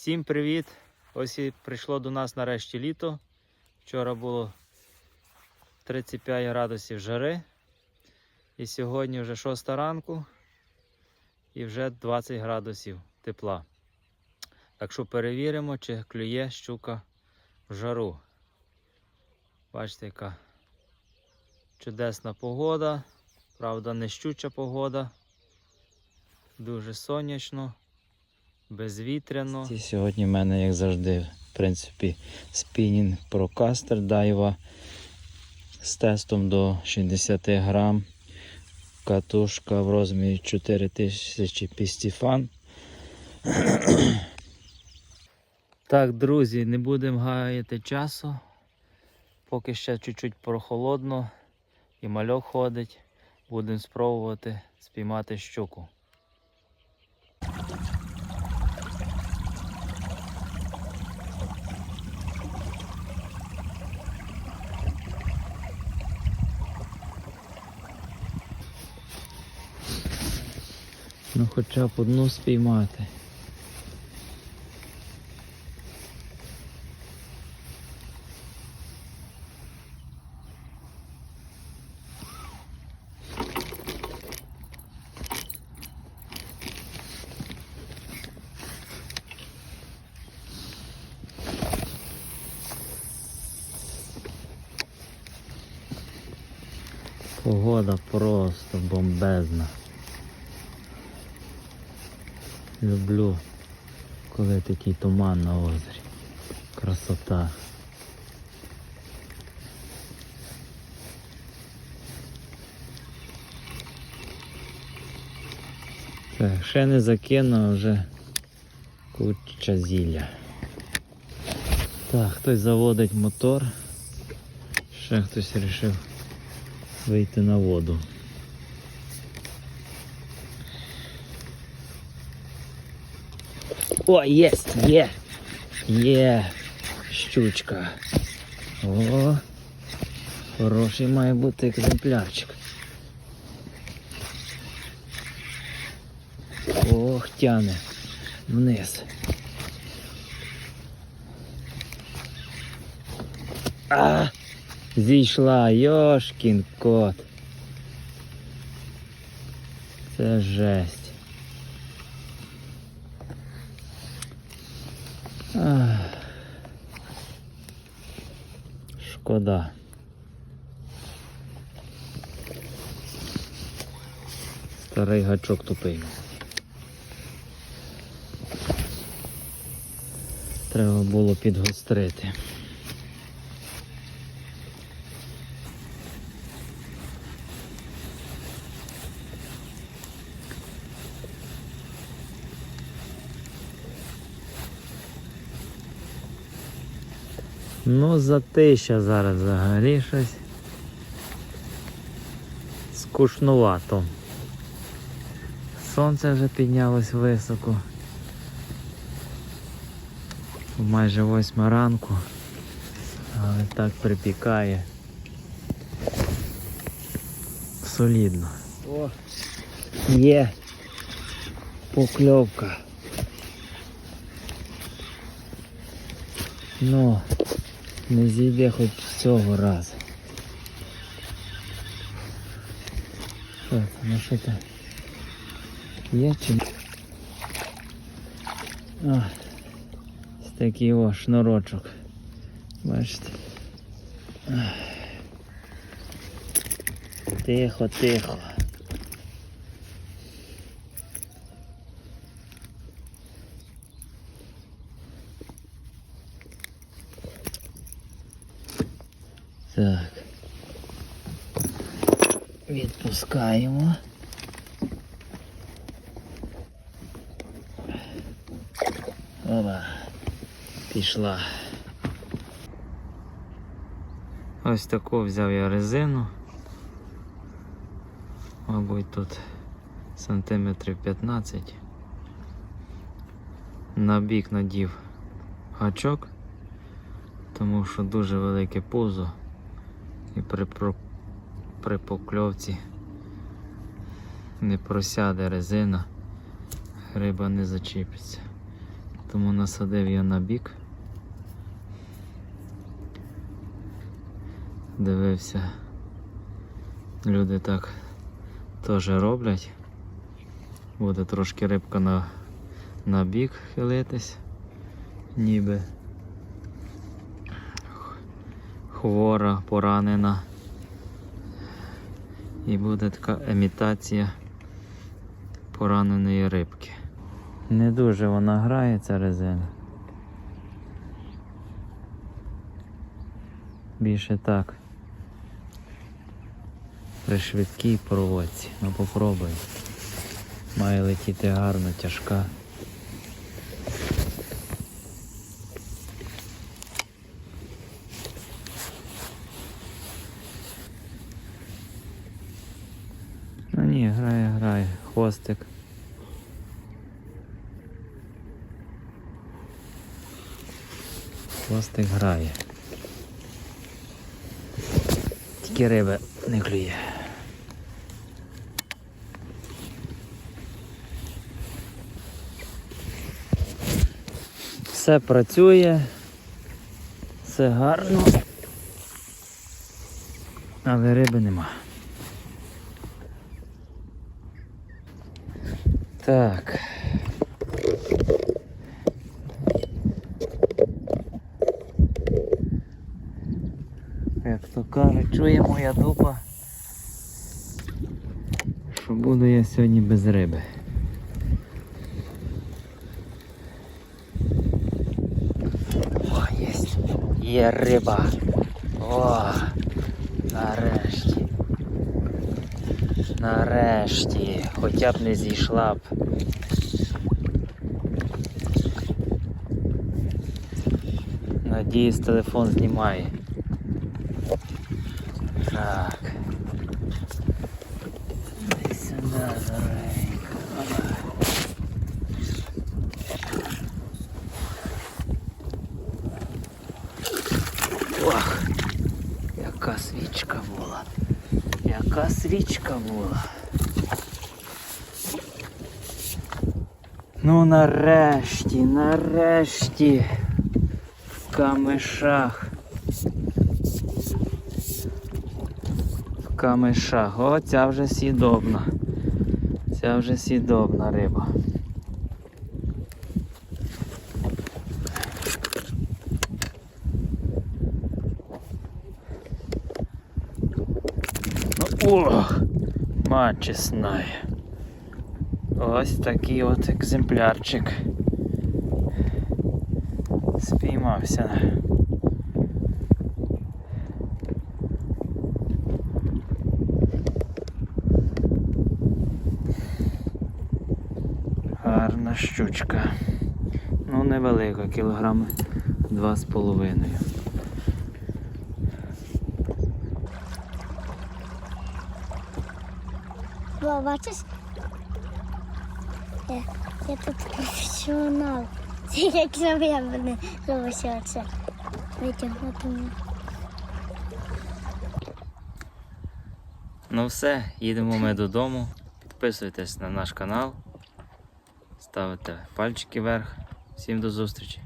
Всім привіт! Ось і прийшло до нас нарешті літо. Вчора було 35 градусів жари. І сьогодні вже 6 ранку і вже 20 градусів тепла. Так що перевіримо, чи клює щука в жару. Бачите, яка чудесна погода. Правда, не щуча погода. Дуже сонячно, безвітряно. Сьогодні в мене, як завжди, в принципі, спінінг прокастер дайва з тестом до 60 грам. Катушка в розмірі 4000 пістіфан. Так, друзі, не будемо гаяти часу. Поки ще чуть-чуть прохолодно і мальок ходить. Будемо спробувати спіймати щуку. Ну хоча б одну спіймати. Погода просто бомбезна. Люблю, коли такий туман на озері. Красота. Так, ще не закину, вже куча зілля. Так, хтось заводить мотор. Ще хтось вирішив вийти на воду. О, єсть, є! Є! Щучка. О! Хороший має бути екземплярчик. Ох, тяне вниз. А! Зійшла, йошкін кот. Це жесть. Шкода. Старий гачок тупий. Треба було підгострити. Ну, затища зараз взагалі щось. Скучнувато. Сонце вже піднялось високо. Майже восьма ранку. Але так припікає. Солідно. О, є покльовка. Ну, не зійде хоч цього разу. Це? Ну що це? Є чи? А, ось такий о шнурочок. Бачите? Тихо, тихо. Так. Відпускаємо. Опа. Пішла. Ось таку взяв я резину. Мабуть, тут сантиметрів 15. На бік надів гачок, тому що дуже велике пузо і при, при покльовці не просяде резина, риба не зачіпиться. Тому насадив я на бік. Дивився. Люди так теж роблять. Буде трошки рибка на, на бік хилитись, ніби хвора, поранена. І буде така емітація пораненої рибки. Не дуже вона грає ця резина. Більше так. При швидкій проводці. Ну попробуй. Має летіти гарно, тяжка. Ну ні, грає, грає. Хвостик. Хвостик грає. Тільки риби не клює. Все працює, все гарно, але риби нема. Так. Як то кажуть, чує моя дупа, що буду я сьогодні без риби. О, є. Є риба. О, нарешті. Нарешті. Хоча б не зійшла б. Надіюсь, телефон знімає. Так. Сюди, дорогенька. Ох, яка свічка була. Яка свічка була. Ну нарешті, нарешті в камешах. В камешах. О, ця вже сідобна. Ця вже сідобна риба. Ох, мать чесная. Ось такий от екземплярчик. Спіймався. Гарна щучка. Ну, невелика, кілограми два з половиною. Бо, бачиш? Я, я тут професіонал. Це якщо я мене робиться оце. Витягнути. Ну все, їдемо ми додому. Підписуйтесь на наш канал, ставите пальчики вверх. Всім до зустрічі!